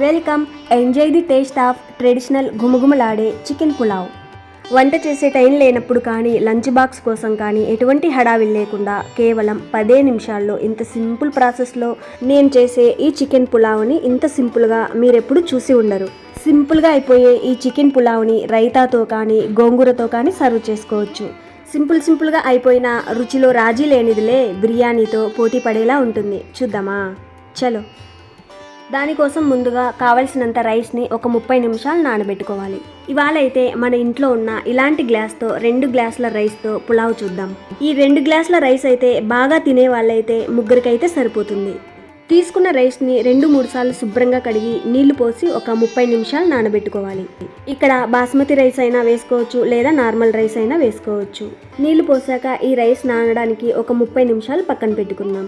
Welcome enjoy the taste of traditional ఘుమఘుమలాడే chicken pulao. వంట చేసే టైం లేనప్పుడు కానీ లంచ్ బాక్స్ కోసం కానీ ఎటువంటి హడావిడి లేకుండా కేవలం పదే నిమిషాల్లో ఇంత సింపుల్ ప్రాసెస్లో నేను చేసే ఈ చికెన్ పులావ్ని ఇంత సింపుల్గా మీరెప్పుడు చూసి ఉండరు. సింపుల్గా అయిపోయే ఈ చికెన్ పులావ్ని రైతాతో కానీ గోంగూరతో కానీ సర్వ్ చేసుకోవచ్చు. సింపుల్ సింపుల్గా అయిపోయిన రుచిలో రాజీ లేనిదిలే బిర్యానీతో పోటీ పడేలా ఉంటుంది. చూద్దామా? చలో. దానికోసం ముందుగా కావలసినంత రైస్ని ఒక ముప్పై నిమిషాలు నానబెట్టుకోవాలి. ఇవాళ అయితే మన ఇంట్లో ఉన్న ఇలాంటి గ్లాస్తో రెండు గ్లాసుల రైస్తో పులావ్ చూద్దాం. ఈ రెండు గ్లాసుల రైస్ అయితే బాగా తినే వాళ్ళైతే ముగ్గురికైతే సరిపోతుంది. తీసుకున్న రైస్ని రెండు మూడు సార్లు శుభ్రంగా కడిగి నీళ్ళు పోసి ఒక ముప్పై నిమిషాలు నానబెట్టుకోవాలి. ఇక్కడ బాస్మతి రైస్ అయినా వేసుకోవచ్చు లేదా నార్మల్ రైస్ అయినా వేసుకోవచ్చు. నీళ్ళు పోసాక ఈ రైస్ నానడానికి ఒక ముప్పై నిమిషాలు పక్కన పెట్టుకుందాం.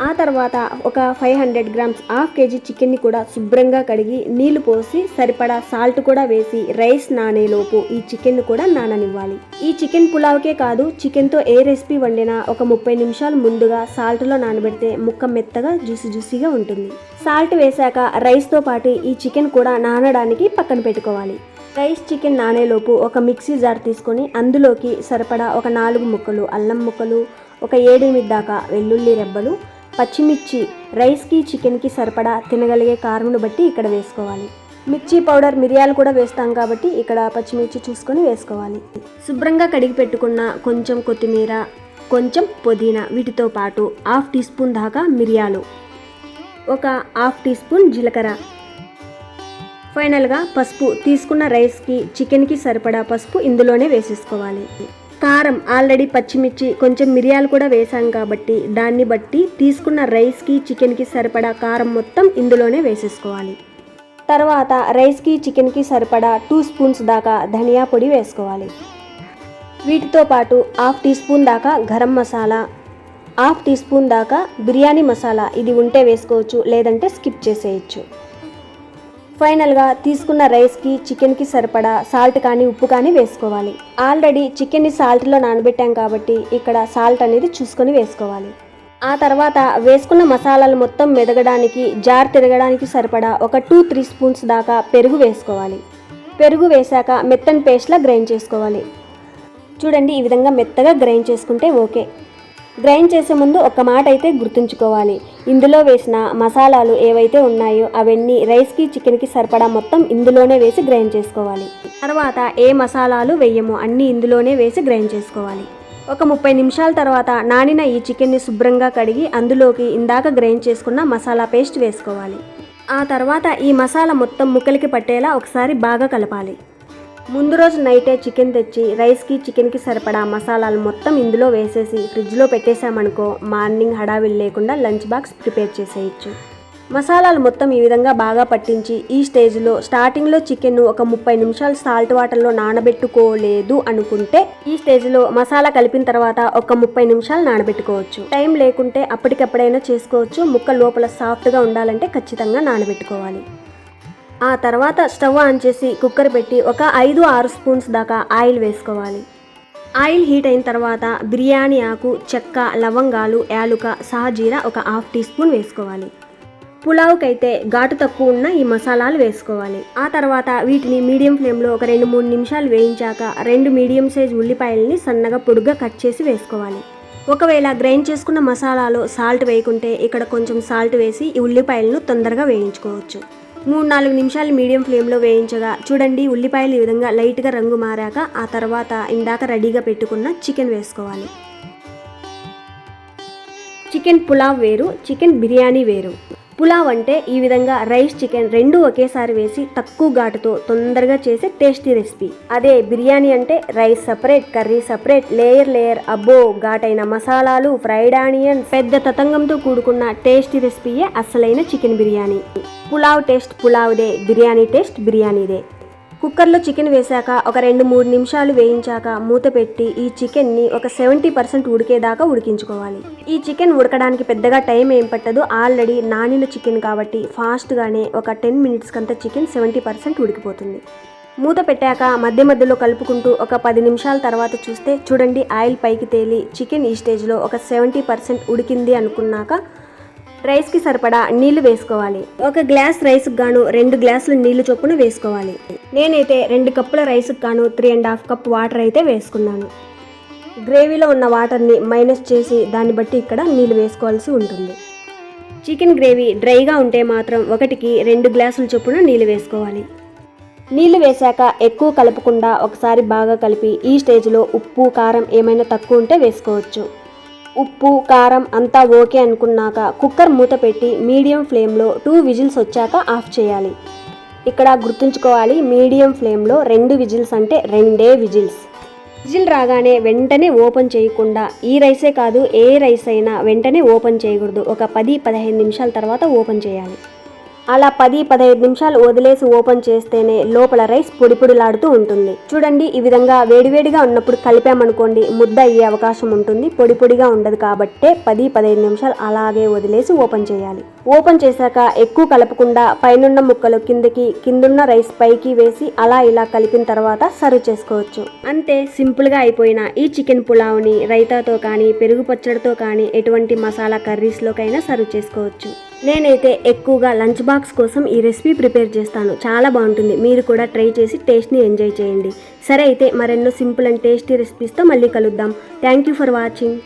ఆ తర్వాత ఒక five hundred grams half KG చికెన్ని కూడా శుభ్రంగా కడిగి నీళ్ళు పోసి సరిపడా సాల్ట్ కూడా వేసి రైస్ నానేలోపు ఈ చికెన్ కూడా నాననివ్వాలి. ఈ చికెన్ పులావ్కే కాదు చికెన్తో ఏ రెసిపీ వండినా ఒక ముప్పై నిమిషాలు ముందుగా సాల్ట్లో నానబెడితే ముక్క మెత్తగా జ్యూసి జ్యూసీగా ఉంటుంది. సాల్ట్ వేశాక రైస్తో పాటు ఈ చికెన్ కూడా నానడానికి పక్కన పెట్టుకోవాలి. రైస్ చికెన్ నానేలోపు ఒక మిక్సీ జార్ తీసుకొని అందులోకి సరిపడా ఒక నాలుగు ముక్కలు అల్లం ముక్కలు ఒక ఏడెనిమిది దాకా వెల్లుల్లి రెబ్బలు పచ్చిమిర్చి రైస్కి చికెన్కి సరిపడా తినగలిగే కారంను బట్టి ఇక్కడ వేసుకోవాలి. మిర్చి పౌడర్ మిరియాలు కూడా వేస్తాం కాబట్టి ఇక్కడ పచ్చిమిర్చి చూసుకొని వేసుకోవాలి. శుభ్రంగా కడిగి పెట్టుకున్న కొంచెం కొత్తిమీర కొంచెం పుదీనా వీటితో పాటు హాఫ్ టీ స్పూన్ దాకా మిరియాలు ఒక హాఫ్ టీ స్పూన్ జీలకర్ర. ఫైనల్గా పసుపు తీసుకున్న రైస్కి చికెన్కి సరిపడా పసుపు ఇందులోనే వేసేసుకోవాలి. కారం ఆల్రెడీ పచ్చిమిర్చి కొంచెం మిరియాలు కూడా వేసాం కాబట్టి దాన్ని బట్టి తీసుకున్న రైస్కి చికెన్కి సరిపడా కారం మొత్తం ఇందులోనే వేసేసుకోవాలి. తర్వాత రైస్కి చికెన్కి సరిపడా టూ స్పూన్స్ దాకా ధనియా పొడి వేసుకోవాలి. వీటితో పాటు హాఫ్ టీ స్పూన్ దాకా garam masala half teaspoon దాకా బిర్యానీ మసాలా. ఇది ఉంటే వేసుకోవచ్చు లేదంటే స్కిప్ చేసేయచ్చు. ఫైనల్గా తీసుకున్న రైస్కి చికెన్కి సరిపడా సాల్ట్ కానీ ఉప్పు కానీ వేసుకోవాలి. ఆల్రెడీ చికెన్ని సాల్ట్లో నానబెట్టాం కాబట్టి ఇక్కడ సాల్ట్ అనేది చూసుకొని వేసుకోవాలి. ఆ తర్వాత వేసుకున్న మసాలాలు మొత్తం మెదగడానికి జార్ తిరగడానికి సరిపడా ఒక టూ త్రీ స్పూన్స్ దాకా పెరుగు వేసుకోవాలి. పెరుగు వేశాక మెత్తని పేస్ట్లా గ్రైండ్ చేసుకోవాలి. చూడండి ఈ విధంగా మెత్తగా గ్రైండ్ చేసుకుంటే ఓకే. గ్రైండ్ చేసే ముందు ఒక మాట అయితే గుర్తుంచుకోవాలి. ఇందులో వేసిన మసాలాలు ఏవైతే ఉన్నాయో అవన్నీ రైస్కి చికెన్కి సరిపడా మొత్తం ఇందులోనే వేసి గ్రైండ్ చేసుకోవాలి. తర్వాత ఏ మసాలాలు వేయము అన్నీ ఇందులోనే వేసి గ్రైండ్ చేసుకోవాలి. ఒక ముప్పై నిమిషాల తర్వాత నానిన ఈ చికెన్ని శుభ్రంగా కడిగి అందులోకి ఇందాక గ్రైండ్ చేసుకున్న మసాలా పేస్ట్ వేసుకోవాలి. ఆ తర్వాత ఈ మసాలా మొత్తం ముక్కలకి పట్టేలా ఒకసారి బాగా కలపాలి. ముందు రోజు నైటే చికెన్ తెచ్చి రైస్కి చికెన్కి సరిపడా మసాలాలు మొత్తం ఇందులో వేసేసి ఫ్రిడ్జ్లో పెట్టేశామనుకో మార్నింగ్ హడావిడి లేకుండా లంచ్ బాక్స్ ప్రిపేర్ చేసేయచ్చు. మసాలాలు మొత్తం ఈ విధంగా బాగా పట్టించి ఈ స్టేజ్లో స్టార్టింగ్లో చికెన్ ఒక ముప్పై నిమిషాలు సాల్ట్ వాటర్లో నానబెట్టుకోలేదు అనుకుంటే ఈ స్టేజ్లో మసాలా కలిపిన తర్వాత ఒక ముప్పై నిమిషాలు నానబెట్టుకోవచ్చు. టైం లేకుంటే అప్పటికప్పుడైనా చేసుకోవచ్చు. ముక్క లోపల సాఫ్ట్గా ఉండాలంటే ఖచ్చితంగా నానబెట్టుకోవాలి. ఆ తర్వాత స్టవ్ ఆన్ చేసి కుక్కర్ పెట్టి ఒక ఐదు ఆరు స్పూన్స్ దాకా ఆయిల్ వేసుకోవాలి. ఆయిల్ హీట్ అయిన తర్వాత బిర్యానీ ఆకు చెక్క లవంగాలు యాలుక సహజీర ఒక హాఫ్ టీ స్పూన్ వేసుకోవాలి. పులావ్కి అయితే ఘాటు తక్కువ ఉన్న ఈ మసాలాలు వేసుకోవాలి. ఆ తర్వాత వీటిని మీడియం ఫ్లేమ్లో ఒక రెండు మూడు నిమిషాలు వేయించాక రెండు మీడియం సైజ్ ఉల్లిపాయలని సన్నగా పొడుగ్గా కట్ చేసి వేసుకోవాలి. ఒకవేళ గ్రైండ్ చేసుకున్న మసాలాలో సాల్ట్ వేయకుంటే ఇక్కడ కొంచెం సాల్ట్ వేసి ఈ ఉల్లిపాయలను తొందరగా వేయించుకోవచ్చు. మూడు నాలుగు నిమిషాలు మీడియం ఫ్లేమ్లో వేయించగా చూడండి ఉల్లిపాయలు ఈ విధంగా లైట్గా రంగు మారాక ఆ తర్వాత ఇందాక రెడీగా పెట్టుకున్న చికెన్ వేసుకోవాలి. చికెన్ పులావ్ వేరు చికెన్ బిర్యానీ వేరు. పులావ్ అంటే ఈ విధంగా రైస్ చికెన్ రెండు ఒకేసారి వేసి తక్కువ ఘాటుతో తొందరగా చేసే టేస్టీ రెసిపీ. అదే బిర్యానీ అంటే rice separate curry separate layer layer అబ్బో ఘాటైన మసాలాలు ఫ్రైడ్ ఆనియన్ పెద్ద తతంగంతో కూడుకున్న టేస్టీ రెసిపీయే అసలైన చికెన్ బిర్యానీ. పులావ్ టేస్ట్ పులావ్దే బిర్యానీ టేస్ట్ బిర్యానీదే. కుక్కర్లో చికెన్ వేశాక ఒక రెండు మూడు నిమిషాలు వేయించాక మూత పెట్టి ఈ చికెన్ని ఒక సెవెంటీ పర్సెంట్ ఉడికేదాకా ఉడికించుకోవాలి. ఈ చికెన్ ఉడకడానికి పెద్దగా టైం ఏం పట్టదు. ఆల్రెడీ నానిన చికెన్ కాబట్టి ఫాస్ట్గానే ఒక టెన్ మినిట్స్ కంత చికెన్ సెవెంటీ పర్సెంట్ ఉడికిపోతుంది. మూత పెట్టాక మధ్య మధ్యలో కలుపుకుంటూ ఒక పది నిమిషాల తర్వాత చూస్తే చూడండి ఆయిల్ పైకి తేలి చికెన్ ఈ స్టేజ్లో ఒక సెవెంటీ పర్సెంట్ ఉడికింది అనుకున్నాక రైస్కి సరిపడా నీళ్ళు వేసుకోవాలి. ఒక గ్లాస్ రైస్కి గాను రెండు గ్లాసులు నీళ్ళు చొప్పున వేసుకోవాలి. నేనైతే రెండు కప్పుల రైస్కి గాను three and half cup water అయితే వేసుకున్నాను. గ్రేవీలో ఉన్న వాటర్ని మైనస్ చేసి దాన్ని బట్టి ఇక్కడ నీళ్ళు వేసుకోవాల్సి ఉంటుంది. చికెన్ గ్రేవీ డ్రైగా ఉంటే మాత్రం ఒకటికి రెండు గ్లాసుల చొప్పున నీళ్ళు వేసుకోవాలి. నీళ్ళు వేశాక ఎక్కువ కలపకుండా ఒకసారి బాగా కలిపి ఈ స్టేజ్లో ఉప్పు కారం ఏమైనా తక్కువ ఉంటే వేసుకోవచ్చు. ఉప్పు కారం అంతా ఓకే అనుకున్నాక కుక్కర్ మూత పెట్టి మీడియం ఫ్లేమ్లో టూ విజిల్స్ వచ్చాక ఆఫ్ చేయాలి. ఇక్కడ గుర్తుంచుకోవాలి మీడియం ఫ్లేమ్లో రెండు విజిల్స్ అంటే రెండే విజిల్స్. విజిల్ రాగానే వెంటనే ఓపెన్ చేయకుండా ఈ రైసే కాదు ఏ రైస్ అయినా వెంటనే ఓపెన్ చేయకూడదు. ఒక పది పదిహేను నిమిషాల తర్వాత ఓపెన్ చేయాలి. అలా పది పదహైదు నిమిషాలు వదిలేసి ఓపెన్ చేస్తేనే లోపల రైస్ పొడిపొడిలాడుతూ ఉంటుంది. చూడండి ఈ విధంగా వేడివేడిగా ఉన్నప్పుడు కలిపామనుకోండి ముద్ద అయ్యే అవకాశం ఉంటుంది. పొడి పొడిగా ఉండదు కాబట్టే పది పదహైదు నిమిషాలు అలాగే వదిలేసి ఓపెన్ చేయాలి. ఓపెన్ చేశాక ఎక్కువ కలపకుండా పైనున్న ముక్కలు కిందకి కిందున్న రైస్ పైకి వేసి అలా ఇలా కలిపిన తర్వాత సర్వ్ చేసుకోవచ్చు. అంతే సింపుల్గా అయిపోయిన ఈ చికెన్ పులావ్ని రైతాతో కానీ పెరుగు పచ్చడితో కానీ ఎటువంటి మసాలా కర్రీస్లోకైనా సర్వ్ చేసుకోవచ్చు. నేనైతే ఎక్కువగా లంచ్ బాక్స్ కోసం ఈ రెసిపీ ప్రిపేర్ చేస్తాను. చాలా బాగుంటుంది. మీరు కూడా ట్రై చేసి టేస్ట్ని ఎంజాయ్ చేయండి. సరే అయితే మరెన్నో సింపుల్ అండ్ టేస్టీ రెసిపీస్తో మళ్ళీ కలుద్దాం. Thank you for watching.